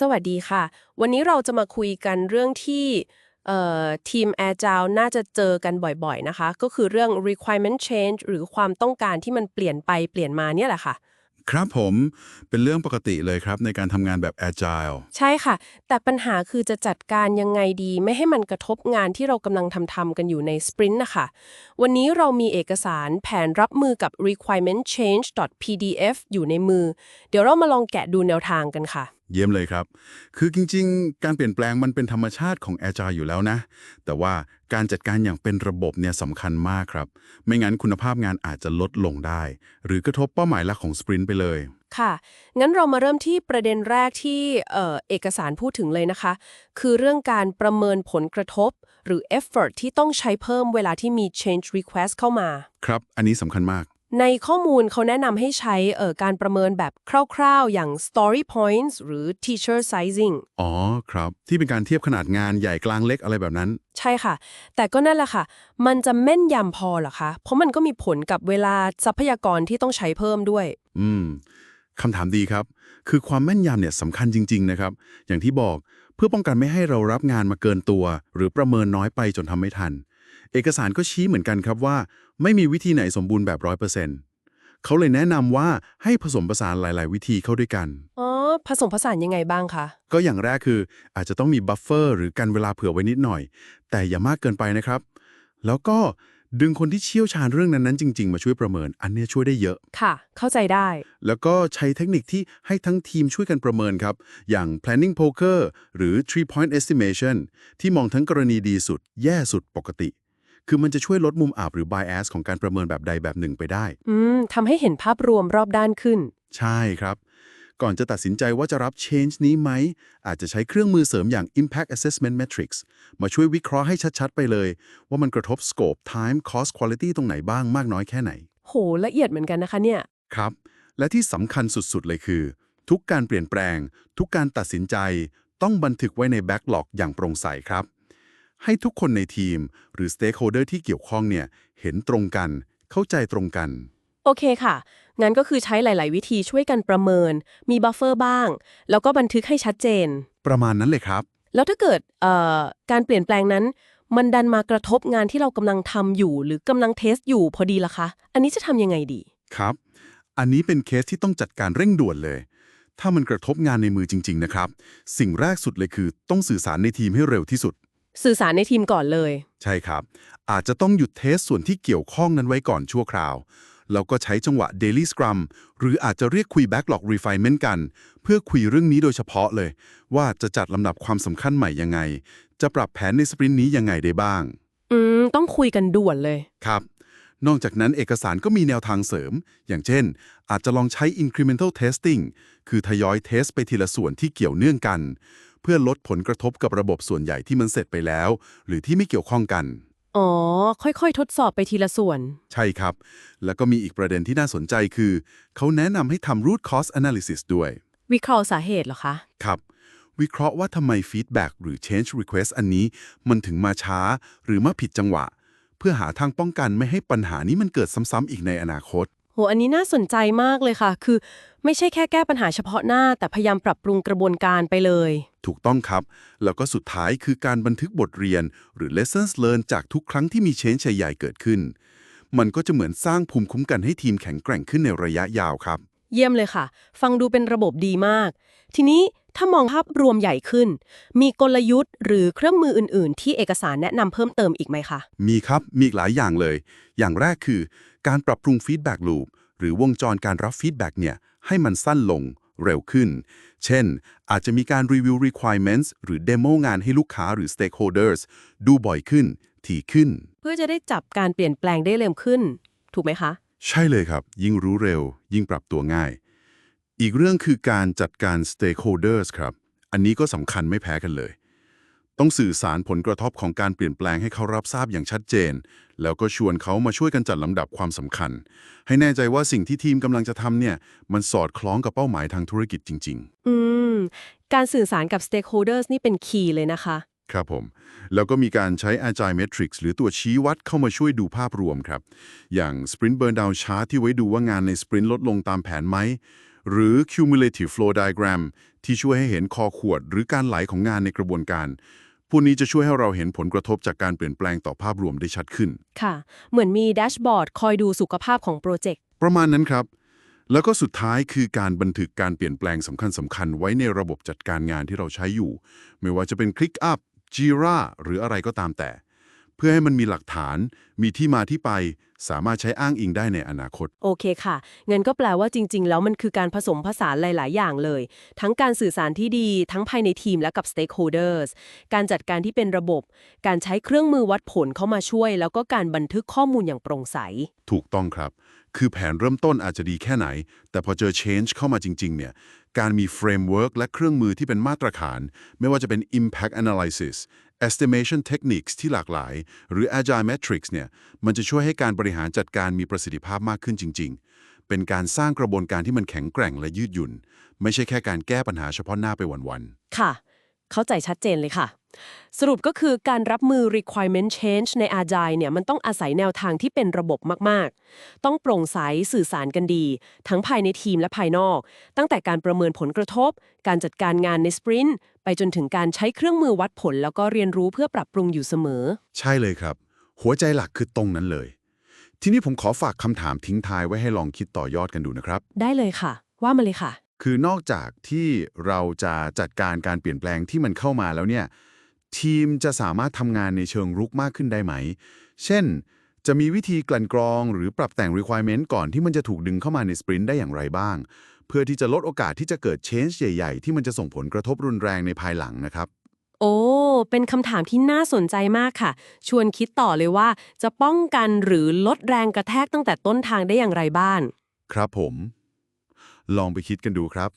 สวัสดีค่ะ วันนี้เราจะมาคุยกันเรื่องที่เอ่อทีม Agile น่าจะเจอกันบ่อยๆนะคะ ก็คือเรื่อง requirement change หรือความต้องการที่มันเปลี่ยนไปเปลี่ยนมาเนี่ยแหละค่ะ ครับผมเป็นเรื่องปกติเลยครับในการทำงานแบบ Agile ใช่ค่ะ แต่ปัญหาคือจะจัดการยังไงดี ไม่ให้มันกระทบงานที่เรากำลังทำทำกันอยู่ในสปรินต์นะคะวันนี้เรามีเอกสารแผนรับมือกับ requirement change pdf อยู่ในมือ เดี๋ยวเรามาลองแกะดูแนวทางกันค่ะเยี่ยมเลยครับ คือจริง ๆ การเปลี่ยนแปลงมันเป็นธรรมชาติของ Agile อยู่แล้วนะ แต่ว่าการจัดการอย่างเป็นระบบเนี่ยสำคัญมากครับ ไม่งั้นคุณภาพงานอาจจะลดลงได้ หรือกระทบเป้าหมายหลักของสปรินต์ไปเลย ค่ะ งั้นเรามาเริ่มที่ประเด็นแรกที่เอ่อเอกสารพูดถึงเลยนะคะ คือเรื่องการประเมินผลกระทบ หรือ effort ที่ต้องใช้เพิ่มเวลาที่มี change request เข้ามา ครับ อันนี้สำคัญมาก ในข้อมูลเขาแนะนำให้ใช้เอ่อการประเมินแบบคร่าวๆ อย่าง story points หรือ teacher sizing อ๋อครับ ที่เป็นการเทียบขนาดงานใหญ่กลางเล็กอะไรแบบนั้น ใช่ค่ะ แต่ก็นั่นแหละค่ะ มันจะแม่นยำพอเหรอคะ เพราะมันก็มีผลกับเวลาทรัพยากรที่ต้องใช้เพิ่มด้วย อืมคำถามดีครับ คือความแม่นยำเนี่ยสำคัญจริง ๆ นะครับ อย่างที่บอกเพื่อป้องกันไม่ให้เรารับงานมาเกินตัว หรือประเมินน้อยไปจนทำไม่ทัน เอกสารก็ชี้เหมือนกันครับว่า ไม่มีวิธีไหนสมบูรณ์แบบร้อยเปอร์เซ็นต์เขาเลยแนะนำว่าให้ผสมผสานหลาย ๆ วิธีเข้าด้วยกัน อ๋อ ผสมผสานยังไงบ้างคะ ก็อย่างแรกคืออาจจะต้องมีบัฟเฟอร์หรือกันเวลาเผื่อไว้นิดหน่อย แต่อย่ามากเกินไปนะครับ แล้วก็ดึงคนที่เชี่ยวชาญเรื่องนั้น ๆ จริง ๆ มาช่วยประเมิน อันเนี้ยช่วยได้เยอะ ค่ะ เข้าใจได้ แล้วก็ใช้เทคนิคที่ให้ทั้งทีมช่วยกันประเมินครับ อย่าง planning poker หรือ three point estimation ที่มองทั้งกรณีดีสุด แย่สุดปกติ คือมันจะช่วยลดมุมอับหรือ bias ของการประเมินแบบใดแบบหนึ่งไปได้ อืมทำให้เห็นภาพรวมรอบด้านขึ้น ใช่ครับ ก่อนจะตัดสินใจว่าจะรับ change นี้ไหม อาจจะใช้เครื่องมือเสริมอย่าง impact assessment metrics มาช่วยวิเคราะห์ให้ชัดๆ ไปเลย ว่ามันกระทบ scope time cost quality ตรงไหนบ้างมากน้อยแค่ไหน โหละเอียดเหมือนกันนะคะเนี่ย ครับ และที่สำคัญสุดๆ เลยคือ ทุกการเปลี่ยนแปลง ทุกการตัดสินใจ ต้องบันทึกไว้ในแบ็กหลอกอย่างโปร่งใสครับ ให้ทุกคนในทีม หรือ stakeholder ที่เกี่ยวข้องเนี่ยเห็นตรงกัน เข้าใจตรงกัน โอเคค่ะ งั้นก็คือใช้หลาย ๆ วิธีช่วยกันประเมิน มีบัฟเฟอร์บ้าง แล้วก็บันทึกให้ชัดเจน ประมาณนั้นเลยครับ แล้วถ้าเกิดเอ่อการเปลี่ยนแปลงนั้น มันดันมากระทบงานที่เรากำลังทำอยู่ หรือกำลังเทสอยู่พอดีล่ะคะ อันนี้จะทำยังไงดี ครับ อันนี้เป็นเคสที่ต้องจัดการเร่งด่วนเลยถ้ามันกระทบงานในมือจริง ๆ นะครับ สิ่งแรกสุดเลยคือต้องสื่อสารในทีมให้เร็วที่สุด สื่อสารในทีมก่อนเลย ใช่ครับ อาจจะต้องหยุดเทสส่วนที่เกี่ยวข้องนั้นไว้ก่อนชั่วคราว แล้วก็ใช้จังหวะ Daily Scrum หรืออาจจะเรียกคุย Backlog Refinement กัน เพื่อคุยเรื่องนี้โดยเฉพาะเลย ว่าจะจัดลำดับความสำคัญใหม่ยังไง จะปรับแผนในสปรินต์นี้ยังไงได้บ้าง อืม ต้องคุยกันด่วนเลยครับ นอกจากนั้นเอกสารก็มีแนวทางเสริม อย่างเช่น อาจจะลองใช้ incremental testing คือทยอยเทสไปทีละส่วนที่เกี่ยวเนื่องกัน เพื่อลดผลกระทบกับระบบส่วนใหญ่ที่มันเสร็จไปแล้ว หรือที่ไม่เกี่ยวข้องกัน อ๋อ ค่อยๆ ทดสอบไปทีละส่วน ใช่ครับ แล้วก็มีอีกประเด็นที่น่าสนใจคือ เขาแนะนำให้ทำ root cause analysis ด้วย วิเคราะห์สาเหตุเหรอคะ ครับ วิเคราะห์ว่าทำไม feedback หรือ change request อันนี้ มันถึงมาช้า หรือมาผิดจังหวะ เพื่อหาทางป้องกันไม่ให้ปัญหานี้มันเกิดซ้ำๆอีกในอนาคต โห อันนี้น่าสนใจมากเลยค่ะ คือไม่ใช่แค่แก้ปัญหาเฉพาะหน้า แต่พยายามปรับปรุงกระบวนการไปเลย ถูกต้องครับ แล้วก็สุดท้ายคือการบันทึกบทเรียน หรือ lessons learned จากทุกครั้งที่มี change ใหญ่ๆเกิดขึ้น มันก็จะเหมือนสร้างภูมิคุ้มกันให้ทีมแข็งแกร่งขึ้นในระยะยาวครับ เยี่ยมเลยค่ะ ฟังดูเป็นระบบดีมาก ทีนี้ถ้ามองภาพรวมใหญ่ขึ้น มีกลยุทธ์หรือเครื่องมืออื่น ๆ ที่เอกสารแนะนำเพิ่มเติมอีกไหมคะ มีครับ มีอีกหลายอย่างเลย อย่างแรกคือ การปรับปรุง feedback loop หรือวงจรการรับ feedback เนี่ยให้มันสั้นลง เร็วขึ้น เช่น อาจจะมีการ review requirements หรือ demo งานให้ลูกค้าหรือ stakeholders ดูบ่อยขึ้น ถี่ขึ้น เพื่อจะได้จับการเปลี่ยนแปลงได้เร็วขึ้น ถูกไหมคะ ใช่เลยครับ ยิ่งรู้เร็ว ยิ่งปรับตัวง่าย อีกเรื่องคือการจัดการ stakeholders ครับ อันนี้ก็สำคัญไม่แพ้กันเลย ต้องสื่อสารผลกระทบของการเปลี่ยนแปลงให้เขารับทราบอย่างชัดเจน แล้วก็ชวนเขามาช่วยกันจัดลำดับความสำคัญ ให้แน่ใจว่าสิ่งที่ทีมกำลังจะทำเนี่ย มันสอดคล้องกับเป้าหมายทางธุรกิจจริงอืม การสื่อสารกับ stakeholders นี่เป็นคีย์เลยนะคะๆครับผม แล้วก็มีการใช้ Agile Metrics หรือตัวชี้วัดเข้ามาช่วยดูภาพรวมครับ อย่าง Sprint Burn Down Chart ที่ไว้ดูว่างานใน Sprint ลดลงตามแผนไหมหรือ Cumulative Flow Diagram ที่ช่วยให้เห็นคอขวด หรือการไหลของงานในกระบวนการ พวกนี้จะช่วยให้เราเห็นผลกระทบจากการเปลี่ยนแปลงต่อภาพรวมได้ชัดขึ้น ค่ะ เหมือนมีแดชบอร์ดคอยดูสุขภาพของโปรเจกต์ ประมาณนั้นครับ แล้วก็สุดท้ายคือการบันทึกการเปลี่ยนแปลงสำคัญสำคัญๆไว้ในระบบจัดการงานที่เราใช้อยู่ ไม่ว่าจะเป็น ClickUp Jira หรืออะไรก็ตามแต่ เพื่อให้มันมีหลักฐาน มีที่มาที่ไป สามารถใช้อ้างอิงได้ในอนาคต โอเคค่ะงั้นก็แปลว่าจริง ๆ แล้วมันคือการผสมผสานหลาย ๆ อย่างเลย ทั้งการสื่อสารที่ดี ทั้งภายในทีมและกับ stakeholders การจัดการที่เป็นระบบ การใช้เครื่องมือวัดผลเข้ามาช่วย แล้วก็การบันทึกข้อมูลอย่างโปร่งใส ถูกต้องครับ คือแผนเริ่มต้นอาจจะดีแค่ไหน แต่พอเจอ change เข้ามาจริง ๆ เนี่ย การมีเฟรมเวิร์กและเครื่องมือที่เป็นมาตรฐาน ไม่ว่าจะเป็น impact analysis estimation techniques ที่หลากหลาย หรือ agile metrics เนี่ยมันจะช่วยให้การบริหารจัดการมีประสิทธิภาพมากขึ้นจริง ๆ เป็นการสร้างกระบวนการที่มันแข็งแกร่งและยืดหยุ่น ไม่ใช่แค่การแก้ปัญหาเฉพาะหน้าไปวันๆค่ะ เข้าใจชัดเจนเลยค่ะ สรุปก็คือการรับมือ requirement change ใน Agile เนี่ยมันต้องอาศัยแนวทางที่เป็นระบบมากๆ ต้องโปร่งใสสื่อสารกันดี ทั้งภายในทีมและภายนอก ตั้งแต่การประเมินผลกระทบ การจัดการงานในสปรินต์ไปจนถึงการใช้เครื่องมือวัดผล แล้วก็เรียนรู้เพื่อปรับปรุงอยู่เสมอ ใช่เลยครับ หัวใจหลักคือตรงนั้นเลย ทีนี้ผมขอฝากคำถามทิ้งท้ายไว้ให้ลองคิดต่อยอดกันดูนะครับ ได้เลยค่ะ ว่ามาเลยค่ะ คือนอกจากที่เราจะจัดการการเปลี่ยนแปลงที่มันเข้ามาแล้วเนี่ยทีมจะสามารถทำงานในเชิงรุกมากขึ้นได้ไหม เช่น จะมีวิธีกลั่นกรองหรือปรับแต่ง requirement ก่อนที่มันจะถูกดึงเข้ามาในสปรินต์ได้อย่างไรบ้าง เพื่อที่จะลดโอกาสที่จะเกิด change ใหญ่ ๆ ที่มันจะส่งผลกระทบรุนแรงในภายหลังนะครับ โอ้ เป็นคำถามที่น่าสนใจมากค่ะ ชวนคิดต่อเลยว่า จะป้องกันหรือลดแรงกระแทกตั้งแต่ต้นทางได้อย่างไรบ้าง ครับผม ลองไปคิดกันดูครับ